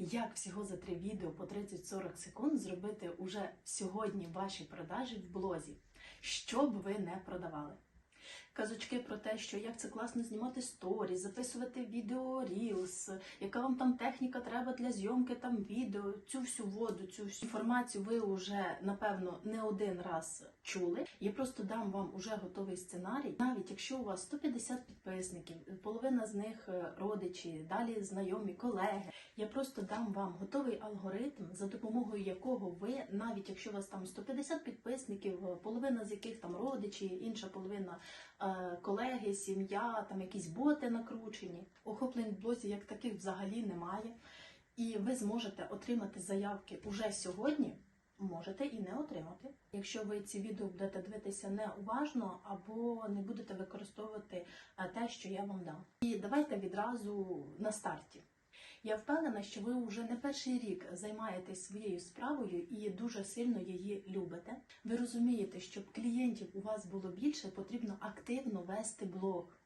Як всього за три відео по 30-40 секунд зробити уже сьогодні ваші продажі в блозі, що б ви не продавали. Казочки про те, що як це класно знімати сторі, записувати відео Reels, яка вам там техніка треба для зйомки там відео, цю всю воду, цю всю інформацію ви вже напевно не один раз чули. Я просто дам вам уже готовий сценарій. Навіть якщо у вас 150 підписників, половина з них е, родичі, далі знайомі, колеги. Я просто дам вам готовий алгоритм, за допомогою якого ви, навіть якщо у вас там 150 підписників, е, половина з яких там родичі, інша половина е, колеги, сім'я, там якісь боти накручені. Охоплень в блозі як таких взагалі немає. І ви зможете отримати заявки уже сьогодні. Можете і не отримати, якщо ви ці відео будете дивитися неуважно або не будете використовувати е, те, що я вам дам. І давайте відразу на старті. Я впевнена, що ви вже не перший рік займаєтесь своєю справою і дуже сильно її любите. Ви розумієте, щоб клієнтів у вас було більше, потрібно активно вести блог,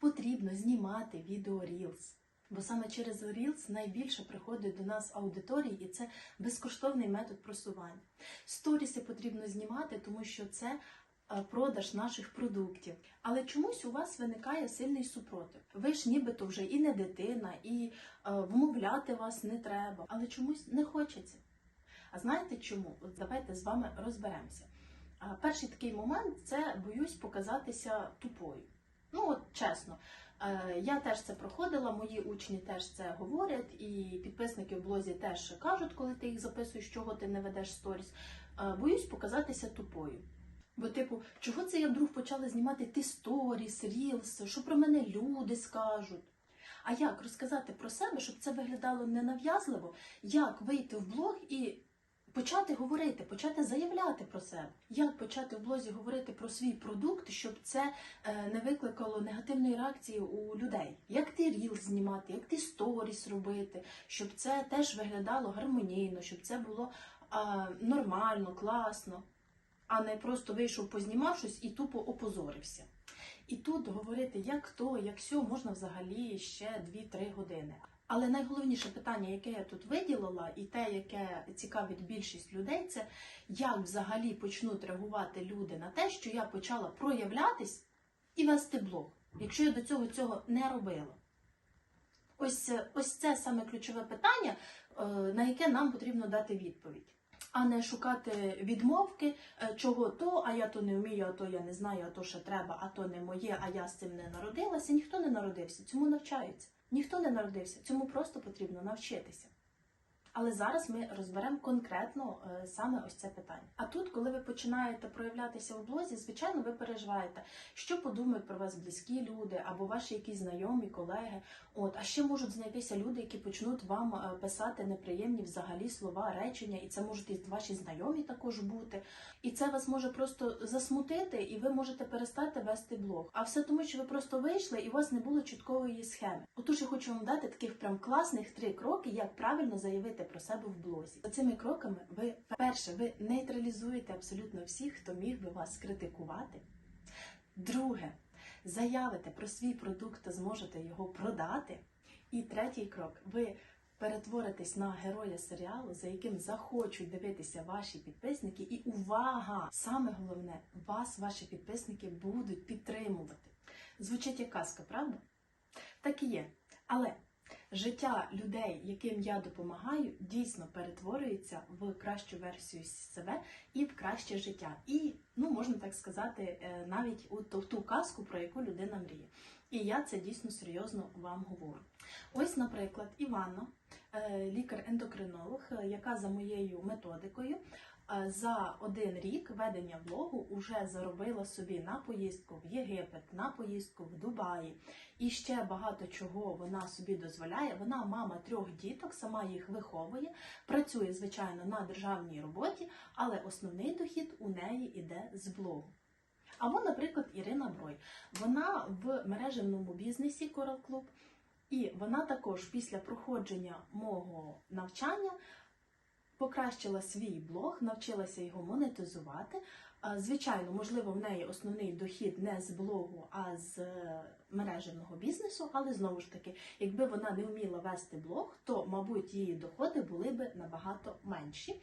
потрібно знімати відео Reels. Бо саме через Reels найбільше приходить до нас аудиторії, і це безкоштовний метод просування. Сторіси потрібно знімати, тому що це продаж наших продуктів. Але чомусь у вас виникає сильний супротив. Ви ж нібито вже і не дитина, і е, вмовляти вас не треба, але чомусь не хочеться. А знаєте чому? От давайте з вами розберемося. Перший такий момент це боюсь показатися тупою. Ну, от чесно, Е, Я теж це проходила, мої учні теж це говорять, і підписники в блозі теж кажуть, коли ти їх записуєш, чого ти не ведеш сторіс. Е, Боюсь показатися тупою. Бо, типу, чого це я вдруг почала знімати ти сторіс, рілс, що про мене люди скажуть? А як розказати про себе, щоб це виглядало ненав'язливо, як вийти в блог і почати говорити, почати заявляти про себе? Як почати в блозі говорити про свій продукт, щоб це е, не викликало негативної реакції у людей. Як ти ріл знімати, як ти сторіс робити, щоб це теж виглядало гармонійно, щоб це було а, нормально, класно, а не просто вийшов познімав щось і тупо опозорився. І тут говорити, як то, як сьо, можна взагалі ще 2-3 години. Але найголовніше питання, яке я тут виділила, і те, яке цікавить більшість людей, це як взагалі почнуть реагувати люди на те, що я почала проявлятись і вести блог, якщо я до цього цього не робила. Ось, ось це саме ключове питання, е, на яке нам потрібно дати відповідь. А не шукати відмовки, е, чого то, а я то не вмію, а то я не знаю, а то ще треба, а то не моє, а я з цим не народилася. Ніхто не народився, цьому навчаються. Ніхто не народився, цьому просто потрібно навчитися. Але зараз ми розберемо конкретно е, саме ось це питання. А тут, коли ви починаєте проявлятися в блозі, звичайно, ви переживаєте, що подумають про вас близькі люди або ваші якісь знайомі, колеги. От, а ще можуть знайтися люди, які почнуть вам е, писати неприємні взагалі слова, речення, і це можуть і ваші знайомі також бути. І це вас може просто засмутити, і ви можете перестати вести блог. А все тому, що ви просто вийшли і у вас не було чіткої схеми. Отож, я хочу вам дати таких прям класних три кроки, як правильно заявити про себе в блозі. Цими кроками ви перше, ви нейтралізуєте абсолютно всіх, хто міг би вас критикувати. Друге, заявите про свій продукт та зможете його продати. І третій крок, ви перетворитесь на героя серіалу, за яким захочуть дивитися ваші підписники. І увага! Саме головне, вас ваші підписники будуть підтримувати. Звучить як казка, правда? Так і є. Але життя людей, яким я допомагаю, дійсно перетворюється в кращу версію себе і в краще життя. І, ну можна так сказати, е, навіть у ту, казку, про яку людина мріє. І я це дійсно серйозно вам говорю. Ось, наприклад, Іванна, е, лікар-ендокринолог, е, яка за моєю методикою за один рік ведення блогу вже заробила собі на поїздку в Єгипет, на поїздку в Дубаї і ще багато чого вона собі дозволяє. Вона мама трьох діток, сама їх виховує, працює, звичайно, на державній роботі, але основний дохід у неї йде з блогу. Або, наприклад, Ірина Брой. Вона в мережевному бізнесі Coral Club, і вона також після проходження мого навчання покращила свій блог, навчилася його монетизувати, Звичайно, можливо, в неї основний дохід не з блогу, а з е, мережевного бізнесу, але знову ж таки, якби вона не вміла вести блог, то, мабуть, її доходи були б набагато менші.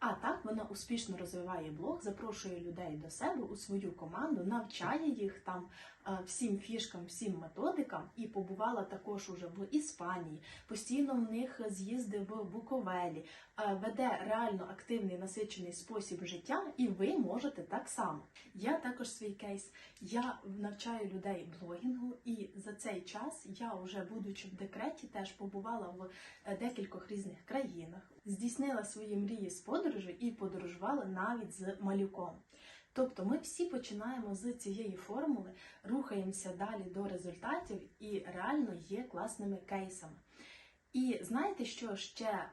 А так вона успішно розвиває блог, запрошує людей до себе у свою команду, навчає їх там е, всім фішкам, всім методикам і побувала також уже в Іспанії. Постійно в них з'їзди в Буковелі, е, веде реально активний насичений спосіб життя, і ви можете так само. Я також свій кейс. Я навчаю людей блогінгу, і за цей час я, вже будучи в декреті, теж побувала в е, декількох різних країнах, здійснила свої мрії з подорожі і подорожувала навіть з малюком. Тобто ми всі починаємо з цієї формули, рухаємося далі до результатів і реально є класними кейсами. І знаєте, що ще е,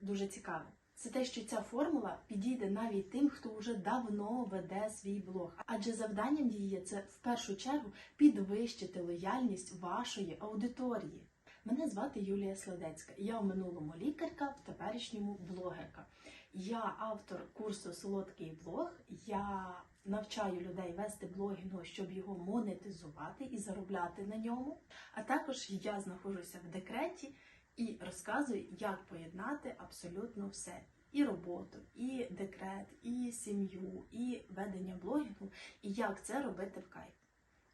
дуже цікаве? Це те, що ця формула підійде навіть тим, хто вже давно веде свій блог. Адже завданням її це в першу чергу підвищити лояльність вашої аудиторії. Мене звати Юлія Сладецька. Я в минулому лікарка, в теперішньому блогерка. Я автор курсу Солодкий блог. Я навчаю людей вести блогінг, щоб його монетизувати і заробляти на ньому. А також я знаходжуся в декреті і розказую, як поєднати абсолютно все. І роботу, і декрет, і сім'ю, і ведення блогінгу, і як це робити в кайф.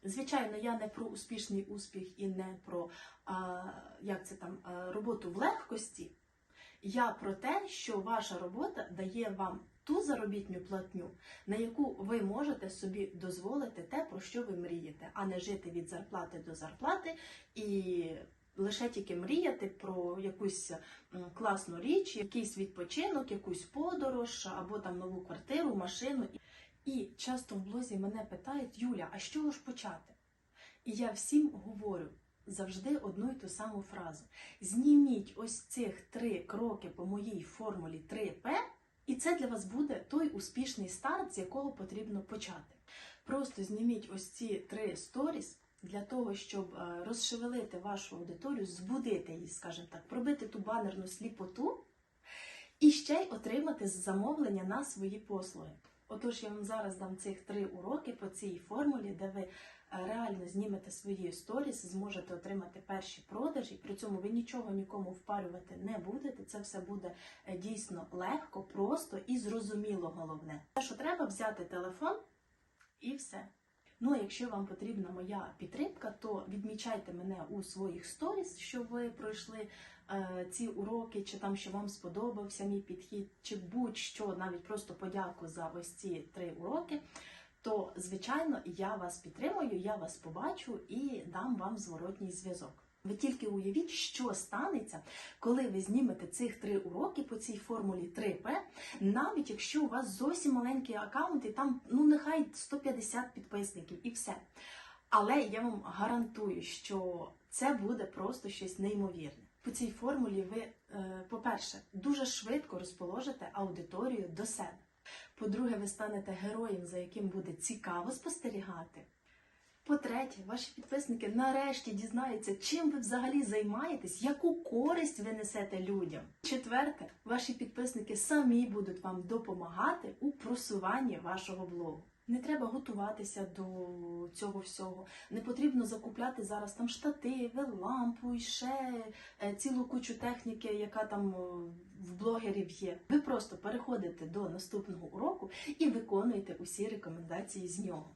Звичайно, я не про успішний успіх і не про а, як це там роботу в легкості. Я про те, що ваша робота дає вам ту заробітню платню, на яку ви можете собі дозволити те, про що ви мрієте, а не жити від зарплати до зарплати і лише тільки мріяти про якусь класну річ, якийсь відпочинок, якусь подорож або там нову квартиру, машину. І часто в блозі мене питають, Юля, а з чого ж почати? І я всім говорю завжди одну й ту саму фразу: зніміть ось цих три кроки по моїй формулі 3П, і це для вас буде той успішний старт, з якого потрібно почати. Просто зніміть ось ці три сторіс для того, щоб е, розшевелити вашу аудиторію, збудити її, скажімо так, пробити ту банерну сліпоту і ще й отримати замовлення на свої послуги. Отож, я вам зараз дам цих три уроки по цій формулі, де ви е, реально знімете свої сторіс, зможете отримати перші продажі. При цьому ви нічого нікому впарювати не будете. Це все буде е, дійсно легко, просто і зрозуміло головне. Те, що треба взяти телефон і все. Ну, а якщо вам потрібна моя підтримка, то відмічайте мене у своїх сторіс, що ви пройшли ці уроки, чи там що вам сподобався мій підхід, чи будь-що, навіть просто подяку за ось ці три уроки. То, звичайно, я вас підтримую, я вас побачу і дам вам зворотній зв'язок. Ви тільки уявіть, що станеться, коли ви знімете цих три уроки по цій формулі 3П, навіть якщо у вас зовсім маленький аккаунт, і там ну нехай 150 підписників і все. Але я вам гарантую, що це буде просто щось неймовірне. По цій формулі ви, е, по-перше, дуже швидко розположите аудиторію до себе. По-друге, ви станете героєм, за яким буде цікаво спостерігати. По-третє, ваші підписники нарешті дізнаються, чим ви взагалі займаєтесь, яку користь ви несете людям. Четверте, ваші підписники самі будуть вам допомагати у просуванні вашого блогу. Не треба готуватися до цього всього. Не потрібно закупляти зараз там штативи, лампу і ще е, цілу кучу техніки, яка там е, в блогерів є. Ви просто переходите до наступного уроку і виконуєте усі рекомендації з нього.